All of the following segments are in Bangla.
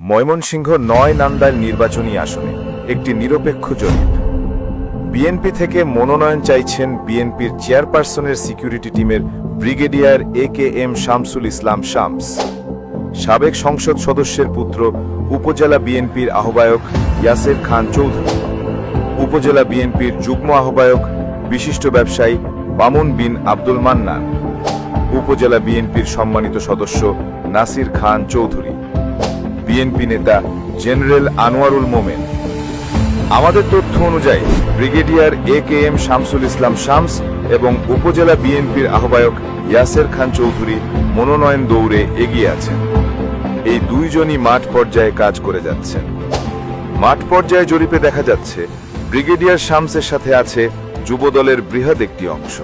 ময়মনসিংহ নয় নান্দার নির্বাচনী আসনে একটি নিরপেক্ষ জরিপ। বিএনপি থেকে মনোনয়ন চাইছেন বিএনপির চেয়ারপারসনের সিকিউরিটি টিমের brigadier A K M Shamsul Islam Shams. সাবেক সংসদ সদস্যের পুত্র উপজেলা বিএনপির আহ্বায়ক ইয়াসের খান চৌধুরী। উপজেলা বিএনপির যুগ্ম আহ্বায়ক বিশিষ্ট ব্যবসায়ী বামন বিন আব্দুল মান্নান। উপজেলা বিএনপির সম্মানিত সদস্য নাসির খান চৌধুরী। বিএনপি নেতা জেনারেল আনোয়ারুল মোমেন। আমাদের তথ্য অনুযায়ী, brigadier A K M Shamsul Islam Shams এবং উপজেলা বিএনপির আহ্বায়ক ইয়াসের খান চৌধুরী মনোনয়ন দৌড়ে এগিয়ে আছেন। এই দুইজনই মাঠ পর্যায়ে কাজ করে যাচ্ছেন। মাঠ পর্যায়ে জরিপে দেখা যাচ্ছে, ব্রিগেডিয়ার শামসের সাথে আছে যুবদলের বৃহৎ একটি অংশ।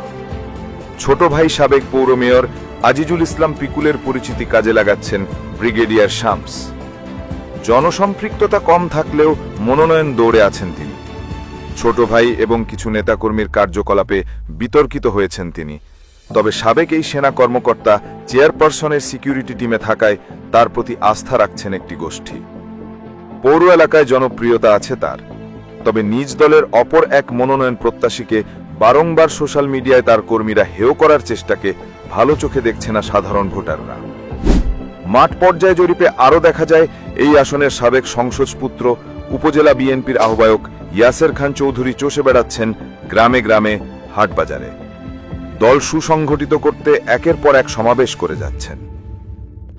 ছোট ভাই সাবেক পৌর মেয়র আজিজুল ইসলাম পিকুলের পরিচিতি কাজে লাগাচ্ছেন ব্রিগেডিয়ার শামস। জনসম্পৃক্ততা কম থাকলেও মনোনয়ন দৌড়ে আছেন তিনি। ছোট ভাই এবং কিছু নেতাকর্মীর কার্যকলাপে বিতর্কিত হয়েছেন তিনি। তবে সাবেক এই সেনা কর্মকর্তা চেয়ারপারসনের সিকিউরিটি টিমে থাকায় তার প্রতি আস্থা রাখছেন একটি গোষ্ঠী। পৌর এলাকায় জনপ্রিয়তা আছে তার। তবে নিজ দলের অপর এক মনোনয়ন প্রত্যাশীকে বারংবার সোশ্যাল মিডিয়ায় তার কর্মীরা হেয় করার চেষ্টাকে ভালো চোখে দেখছে না সাধারণ ভোটাররা। মাঠ পর্যায়ে জরিপে আরও দেখা যায়, এই আসনের সাবেক সংসদপুত্র, উপজেলা বিএনপির আহ্বায়ক ইয়াসের খান চৌধুরী চষে বেড়াচ্ছেন গ্রামে গ্রামে হাটবাজারে। দল সুসংগঠিত করতে একের পর এক সমাবেশ করে যাচ্ছেন।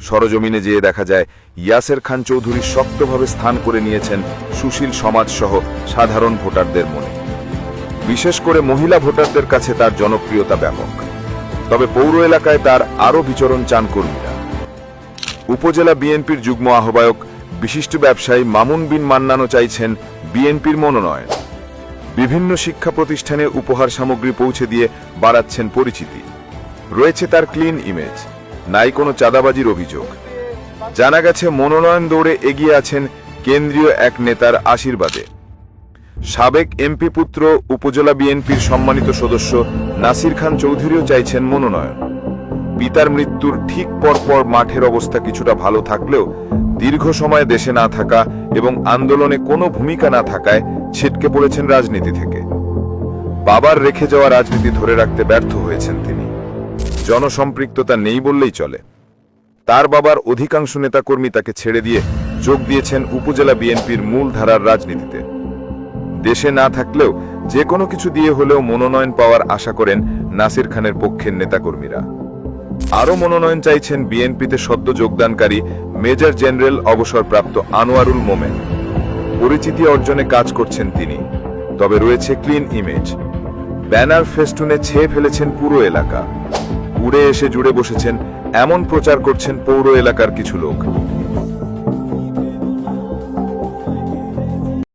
সরজমিনে যেয়ে দেখা যায়, ইয়াসের খান চৌধুরী শক্তভাবে স্থান করে নিয়েছেন সুশীল সমাজ সহ সাধারণ ভোটারদের মনে। বিশেষ করে মহিলা ভোটারদের কাছে তার জনপ্রিয়তা ব্যাপক। তবে পৌর এলাকায় তার আরও বিচরণ চান কর্মীরা উপজেলা বিএনপির যুগ্ম আহ্বায়ক, বিশিষ্ট ব্যবসায়ী মামুন বিন মান্নানো চাইছেন বিএনপির মনোনয়ন। বিভিন্ন শিক্ষা প্রতিষ্ঠানে উপহার সামগ্রী পৌঁছে দিয়ে বাড়াচ্ছেন পরিচিতি। রয়েছে তার ক্লিন ইমেজ, নাই কোনো চাঁদাবাজির অভিযোগ। জানা গেছে, মনোনয়ন দৌড়ে এগিয়ে আছেন কেন্দ্রীয় এক নেতার আশীর্বাদে। সাবেক এমপি পুত্র, উপজেলা বিএনপির সম্মানিত সদস্য নাসির খান চৌধুরীও চাইছেন মনোনয়ন। পিতার মৃত্যুর ঠিক পরপর মাঠের অবস্থা কিছুটা ভালো থাকলেও দীর্ঘ সময় দেশে না থাকা এবং আন্দোলনে কোনো ভূমিকা না থাকায় ছিটকে পড়েছেন রাজনীতি থেকে। বাবার রেখে যাওয়া রাজনীতি ধরে রাখতে ব্যর্থ হয়েছেন তিনি। জনসম্পৃক্ততা নেই বললেই চলে। তার বাবার অধিকাংশ নেতাকর্মী তাকে ছেড়ে দিয়ে যোগ দিয়েছেন উপজেলা বিএনপির মূল ধারার রাজনীতিতে। দেশে না থাকলেও যে কোনো কিছু দিয়ে হলেও মনোনয়ন পাওয়ার আশা করেন নাসির খানের পক্ষের নেতাকর্মীরা। আরও মনোনয়ন চাইছেন বিএনপিতে সদ্য যোগদানকারী মেজর জেনারেল অবসরপ্রাপ্ত আনোয়ারুল মোমেন। পরিচিতি অর্জনে কাজ করছেন তিনি। তবে রয়েছে ক্লিন ইমেজ। ব্যানার ফেস্টুনে ছেয়ে ফেলেছেন পুরো এলাকা। উড়ে এসে জুড়ে বসেছেন, এমন প্রচার করছেন পৌর এলাকার কিছু লোক।